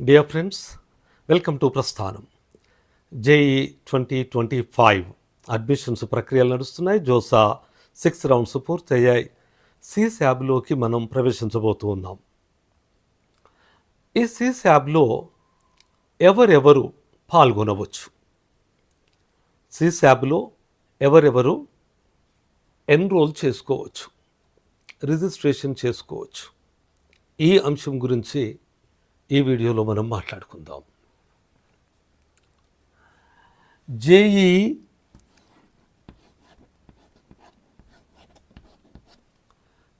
Dear friends welcome to Prasthanam JEE twenty twenty five admissions ప్రక్రియలు నడుస్తున్నాయి. JoSAA six rounds పూర్తయ్యాయి. సి శాబ్లోకి మనం ప్రవేశించబోతూ ఉన్నాం. ఈ సి శాబ్లో ఎవరెవరు పాల్గొనవచ్చు? సి శాబ్లో ఎవరెవరు ఎన్రోల్ చేసుకోవచ్చు? రిజిస్ట్రేషన్ చేసుకోవచ్చు? ఈ అంశం గురించి ఈ వీడియోలో మనం మాట్లాడుకుందాం. జేఈ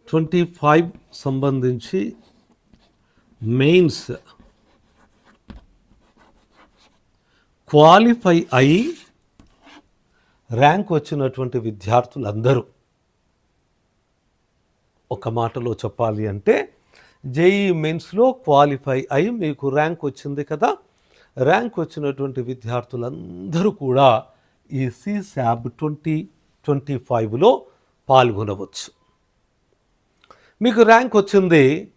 ట్వంటీ ఫైవ్ సంబంధించి మెయిన్స్ క్వాలిఫై అయి ర్యాంక్ వచ్చినటువంటి విద్యార్థులందరూ ఒక మాటలో చెప్పాలి అంటే జేఈ మెయిన్స్లో క్వాలిఫై అయి మీకు ర్యాంక్ వచ్చింది కదా. ర్యాంక్ వచ్చినటువంటి విద్యార్థులందరూ కూడా ఈ సిశాబ్ ట్వంటీ ట్వంటీ ఫైవ్లో పాల్గొనవచ్చు. మీకు ర్యాంక్ వచ్చింది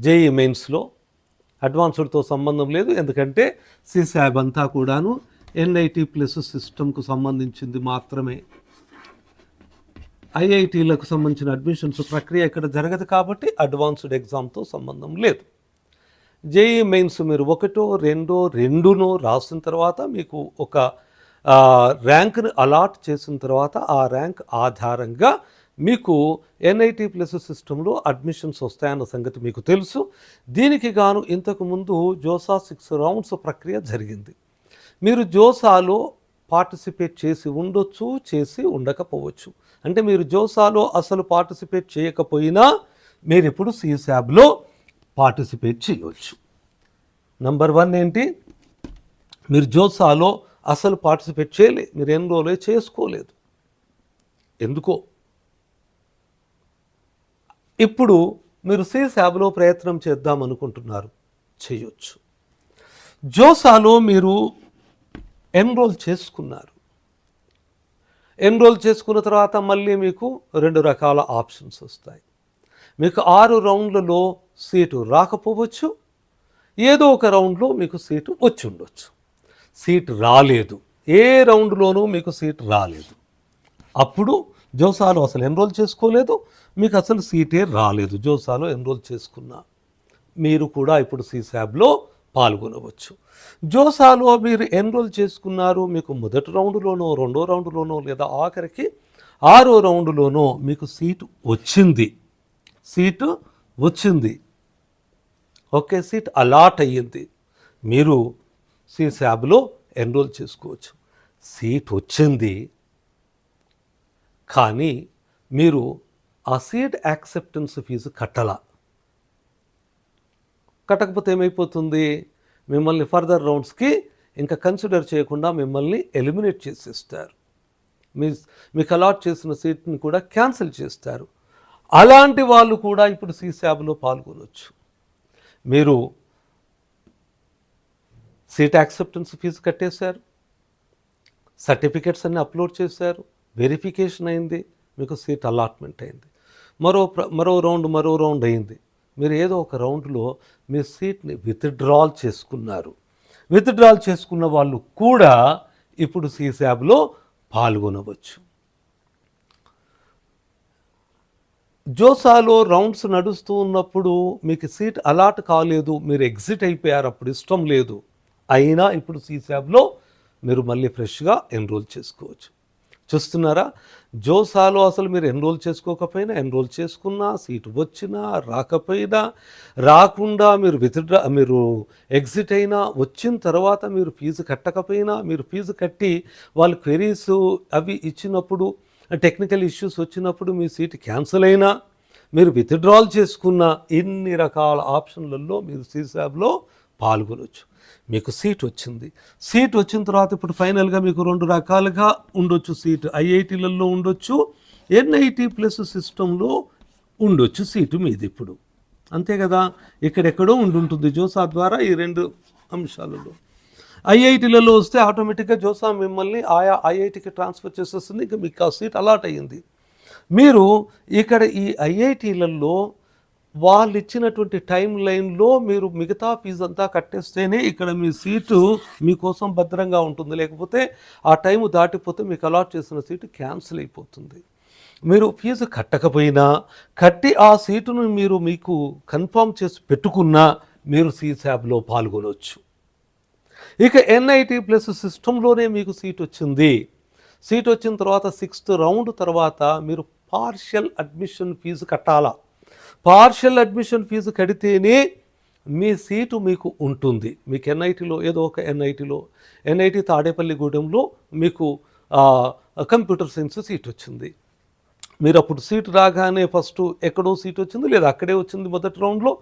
జేఈ మెయిన్స్లో అడ్వాన్స్డ్తో సంబంధం లేదు ఎందుకంటే సిశాబ్ అంతా కూడాను ఎన్ఐటి ప్లస్ సిస్టమ్కు సంబంధించింది మాత్రమే. ఐఐటీలకు సంబంధించిన అడ్మిషన్స్ ప్రక్రియ ఇక్కడ జరగదు కాబట్టి అడ్వాన్స్డ్ ఎగ్జామ్తో సంబంధం లేదు. జేఈ మెయిన్స్ మీరు ఒకటో రెండో రెండునో రాసిన తర్వాత మీకు ఒక ర్యాంక్ను అలాట్ చేసిన తర్వాత ఆ ర్యాంక్ ఆధారంగా మీకు ఎన్ఐటి ప్లస్ సిస్టంలో అడ్మిషన్స్ వస్తాయన్న సంగతి మీకు తెలుసు. దీనికి గాను ఇంతకుముందు జోసా సిక్స్ రౌండ్స్ ప్రక్రియ జరిగింది. మీరు జోసాలో పార్టిసిపేట్ చేసి ఉండొచ్చు చేసి ఉండకపోవచ్చు. అంటే మీరు జోసాలో అసలు పార్టిసిపేట్ చేయకపోయినా మీరు ఇప్పుడు సీసాబ్లో పార్టిసిపేట్ చేయవచ్చు నంబర్ వన్ ఏంటి? మీరు జోసాలో అసలు పార్టిసిపేట్ చేయలే మీరు ఎన్రోలే చేసుకోలేదు. ఎందుకో? ఇప్పుడు మీరు సీసాబ్లో ప్రయత్నం చేద్దాం అనుకుంటున్నారు చేయొచ్చు. జోసాలో మీరు ఎన్రోల్ చేసుకున్నారు. ఎన్రోల్ చేసుకున్న తర్వాత మళ్ళీ మీకు రెండు రకాల ఆప్షన్స్ వస్తాయి. మీకు ఆరు రౌండ్లలో సీటు రాకపోవచ్చు ఏదో ఒక రౌండ్లో మీకు సీటు వచ్చి ఉండొచ్చు. సీట్ రాలేదు. ఏ రౌండ్లోనూ మీకు సీట్ రాలేదు. అప్పుడు జోసాలో అసలు ఎన్రోల్ చేసుకోలేదు మీకు అసలు సీటే రాలేదు. జోసాలో ఎన్రోల్ చేసుకున్నా మీరు కూడా ఇప్పుడు సీసాబ్లో పాల్గొనవచ్చు. జోసాలో మీరు ఎన్రోల్ చేసుకున్నారు మీకు మొదటి రౌండ్లోనో రెండో రౌండ్లోనో లేదా ఆఖరికి ఆరో రౌండ్లోనో మీకు సీటు వచ్చింది. సీటు వచ్చింది. ఓకే సీట్ అలాట్ అయ్యింది. మీరు సీసాబ్లో ఎన్రోల్ చేసుకోవచ్చు. సీట్ వచ్చింది. కానీ మీరు ఆ సీట్ యాక్సెప్టెన్స్ ఫీజు కట్టాల. కట్టకపోతే ఏమైపోతుంది? మిమ్మల్ని ఫర్దర్ రౌండ్స్కి ఇంకా కన్సిడర్ చేయకుండా మిమ్మల్ని ఎలిమినేట్ చేసేస్తారు మీ మీకు అలాట్ చేసిన సీట్ని కూడా క్యాన్సిల్ చేస్తారు. అలాంటి వాళ్ళు కూడా ఇప్పుడు సీసాబ్లో పాల్గొనవచ్చు మీరు సీట్ యాక్సెప్టెన్స్ ఫీజు కట్టేశారు. సర్టిఫికెట్స్ అన్నీ అప్లోడ్ చేశారు. వెరిఫికేషన్ అయింది. మీకు సీట్ అలాట్మెంట్ అయింది. మరో ప్ర- మరో రౌండ్ మరో రౌండ్ అయింది. మీరు ఏదో ఒక రౌండ్లో మీ సీట్ని విత్డ్రాల్ చేసుకున్నారు. విత్డ్రాల్ చేసుకున్న వాళ్ళు కూడా ఇప్పుడు సీసాబ్లో పాల్గొనవచ్చు. జోసాలో రౌండ్స్ నడుస్తూ ఉన్నప్పుడు మీకు సీట్ అలాట్ కాలేదు మీరు ఎగ్జిట్ అయిపోయారు అప్పుడు ఇష్టం లేదు. అయినా ఇప్పుడు సీసాబ్లో మీరు మళ్ళీ ఫ్రెష్గా ఎన్రోల్ చేసుకోవచ్చు. చూస్తున్నారా? జోసాలో అసలు మీరు ఎన్రోల్ చేసుకోకపోయినా ఎన్రోల్ చేసుకున్నా సీటు వచ్చినా రాకపోయినా రాకుండా మీరు విత్డ్రా మీరు ఎగ్జిట్ అయినా వచ్చిన తర్వాత మీరు ఫీజు కట్టకపోయినా మీరు ఫీజు కట్టి వాళ్ళు క్వెరీస్ అవి ఇచ్చినప్పుడు టెక్నికల్ ఇష్యూస్ వచ్చినప్పుడు మీ సీట్ క్యాన్సిల్ అయినా మీరు విత్డ్రాల్ చేసుకున్న ఇన్ని రకాల ఆప్షన్లలో మీరు సీసాబ్లో పాల్గొనవచ్చు మీకు సీట్ వచ్చింది. సీట్ వచ్చిన తర్వాత ఇప్పుడు ఫైనల్గా మీకు రెండు రకాలుగా ఉండొచ్చు సీట్. ఐఐటీలలో ఉండొచ్చు ఎన్ఐటీ ప్లస్ సిస్టంలో ఉండొచ్చు సీటు మీది ఇప్పుడు. అంతే కదా? ఇక్కడెక్కడో ఉండుంటుంది జోసా ద్వారా ఈ రెండు అంశాలలో. ఐఐటీలలో వస్తే ఆటోమేటిక్గా జోసా మిమ్మల్ని ఆయా ఐఐటికి ట్రాన్స్ఫర్ చేసేస్తుంది. ఇంకా మీకు ఆ సీట్ అలాట్ అయ్యింది. మీరు ఇక్కడ ఈ ఐఐటీలలో వాళ్ళు ఇచ్చినటువంటి టైం లైన్లో మీరు మిగతా ఫీజు అంతా కట్టేస్తేనే ఇక్కడ మీ సీటు మీకోసం భద్రంగా ఉంటుంది. లేకపోతే ఆ టైం దాటిపోతే మీకు అలాట్ చేసిన సీటు క్యాన్సిల్ అయిపోతుంది. మీరు ఫీజు కట్టకపోయినా కట్టి ఆ సీటును మీరు మీకు కన్ఫర్మ్ చేసి పెట్టుకున్నా మీరు సీసాబ్లో పాల్గొనవచ్చు ఇక ఎన్ఐటి ప్లస్ సిస్టంలోనే మీకు సీట్ వచ్చింది. సీట్ వచ్చిన తర్వాత సిక్స్త్ రౌండ్ తర్వాత మీరు పార్షియల్ అడ్మిషన్ ఫీజు కట్టాలా? పార్షియల్ అడ్మిషన్ ఫీజు కడితేనే మీ సీటు మీకు ఉంటుంది. మీకు ఎన్ఐటిలో ఏదో ఒక ఎన్ఐటిలో ఎన్ఐటి తాడేపల్లిగూడెంలో మీకు కంప్యూటర్ సైన్స్ సీట్ వచ్చింది. మీరు అప్పుడు సీట్ రాగానే ఫస్ట్ ఎక్కడో సీట్ వచ్చింది లేదా అక్కడే వచ్చింది మొదటి రౌండ్లో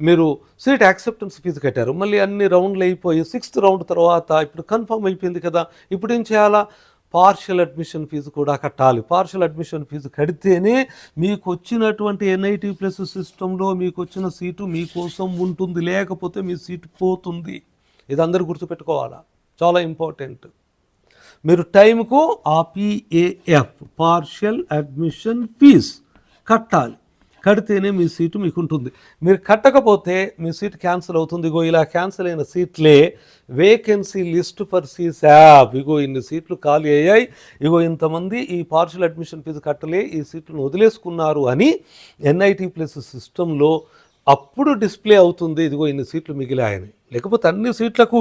మీరు సీట్ యాక్సెప్టెన్స్ ఫీజు కట్టారు. మళ్ళీ అన్ని రౌండ్లు అయిపోయి సిక్స్త్ రౌండ్ తర్వాత ఇప్పుడు కన్ఫర్మ్ అయిపోయింది కదా ఇప్పుడు ఏం చేయాలా? పార్షియల్ అడ్మిషన్ ఫీజు కూడా కట్టాలి. పార్షియల్ అడ్మిషన్ ఫీజు కడితేనే మీకు వచ్చినటువంటి ఎన్ఐటి ప్లస్ సిస్టంలో మీకు వచ్చిన సీటు మీకోసం ఉంటుంది. లేకపోతే మీ సీటు పోతుంది. ఇది అందరూ గుర్తుపెట్టుకోవాలా? చాలా ఇంపార్టెంట్ మీరు టైంకు ఆ పిఏఎఫ్ పార్షియల్ అడ్మిషన్ ఫీజ్ కట్టాలి. కడితేనే మీ సీటు మీకు ఉంటుంది మీరు కట్టకపోతే మీ సీట్ క్యాన్సిల్ అవుతుంది. ఇగో ఇలా క్యాన్సిల్ అయిన సీట్లే వేకెన్సీ లిస్ట్ ఫర్ సీసాబ్ ఇగో ఇన్ని సీట్లు ఖాళీ అయ్యాయి. ఇగో ఇంతమంది ఈ పార్షియల్ అడ్మిషన్ ఫీజు కట్టలే ఈ సీట్లను వదిలేసుకున్నారు అని ఎన్ఐటి ప్లస్ సిస్టంలో అప్పుడు డిస్ప్లే అవుతుంది. ఇదిగో ఇన్ని సీట్లు మిగిలాయని. లేకపోతే అన్ని సీట్లకు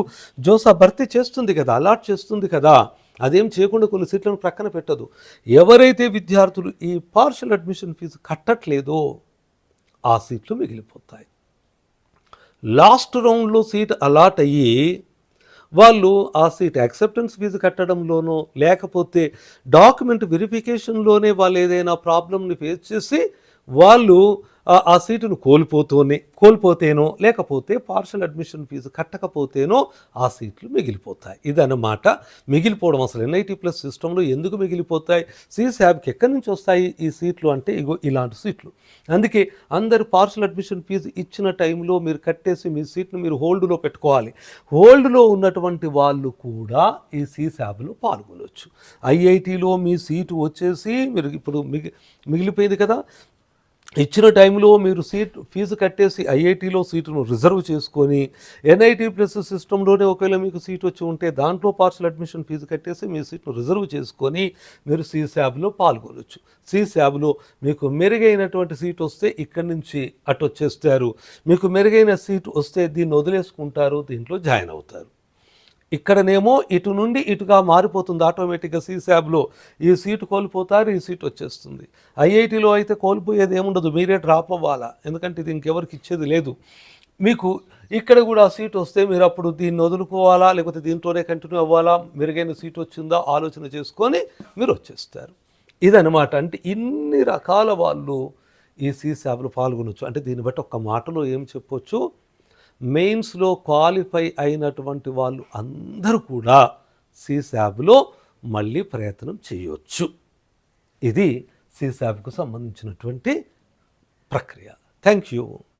జోసా భర్తీ చేస్తుంది కదా అలాట్ చేస్తుంది కదా. అదేం చేయకుండా కొన్ని సీట్లను ప్రక్కన పెట్టదు. ఎవరైతే విద్యార్థులు ఈ పార్షల్ అడ్మిషన్ ఫీజు కట్టట్లేదో ఆ సీట్లు మిగిలిపోతాయి. లాస్ట్ రౌండ్లో సీట్ అలాట్ అయ్యి వాళ్ళు ఆ సీట్ యాక్సెప్టెన్స్ ఫీజు కట్టడంలోనో లేకపోతే డాక్యుమెంట్ వెరిఫికేషన్లోనే వాళ్ళు ఏదైనా ప్రాబ్లమ్ని ఫేస్ చేసి వాళ్ళు ఆ- సీటును కోల్పోతూనే కోల్పోతేనో లేకపోతే పార్షల్ అడ్మిషన్ ఫీజు కట్టకపోతేనో ఆ సీట్లు మిగిలిపోతాయి. ఇదన్నమాట. మిగిలిపోవడం అసలు ఎన్ఐటి ప్లస్ సిస్టంలో ఎందుకు మిగిలిపోతాయి? సీసాబ్కి ఎక్కడి నుంచి వస్తాయి ఈ సీట్లు అంటే ఇగో ఇలాంటి సీట్లు. అందుకే అందరు పార్షల్ అడ్మిషన్ ఫీజు ఇచ్చిన టైంలో మీరు కట్టేసి మీ సీట్ను మీరు హోల్డ్లో పెట్టుకోవాలి. హోల్డ్లో ఉన్నటువంటి వాళ్ళు కూడా ఈ సీసాబ్లో పాల్గొనవచ్చు ఐఐటిలో మీ సీటు వచ్చేసి మీరు ఇప్పుడు మిగి మిగిలిపోయింది కదా? ఇచ్చిన టైంలో మీరు సీట్ ఫీజు కట్టేసి ఐఐటీలో సీటును రిజర్వ్ చేసుకొని ఎన్ఐటీ ప్లస్ సిస్టంలోనే ఒకవేళ మీకు సీట్ వచ్చి ఉంటే దాంట్లో పార్షల్ అడ్మిషన్ ఫీజు కట్టేసి మీ సీట్ను రిజర్వ్ చేసుకొని మీరు సీశాబ్లో పాల్గొనవచ్చు సీశాబ్లో మీకు మెరుగైనటువంటి సీట్ వస్తే ఇక్కడి నుంచి అటు వచ్చేస్తారు మీకు మెరుగైన సీట్ వస్తే దీన్ని వదిలేసుకుంటారు దీంట్లో జాయిన్ అవుతారు. ఇక్కడనేమో ఇటు నుండి ఇటుగా మారిపోతుంది ఆటోమేటిక్గా సీశాబ్లో ఈ సీటు కోల్పోతారు ఈ సీట్ వచ్చేస్తుంది. ఐఐటిలో అయితే కోల్పోయేది ఏముండదు మీరే డ్రాప్ అవ్వాలా? ఎందుకంటే ఇది ఇంకెవరికి ఇచ్చేది లేదు. మీకు ఇక్కడ కూడా సీట్ వస్తే మీరు అప్పుడు దీన్ని వదులుకోవాలా లేకపోతే దీంట్లోనే కంటిన్యూ అవ్వాలా? మెరుగైన సీట్ వచ్చిందా? ఆలోచన చేసుకొని మీరు వచ్చేస్తారు. ఇదనమాట అంటే ఇన్ని రకాల వాళ్ళు ఈ సీసాబ్లో పాల్గొనొచ్చు. అంటే దీన్ని బట్టి ఒక్క మాటలో ఏం చెప్పొచ్చు? మెయిన్స్లో క్వాలిఫై అయినటువంటి వాళ్ళు అందరూ కూడా సీసాబ్లో మళ్ళీ ప్రయత్నం చేయొచ్చు. ఇది సీసాబ్కు సంబంధించినటువంటి ప్రక్రియ. Thank you.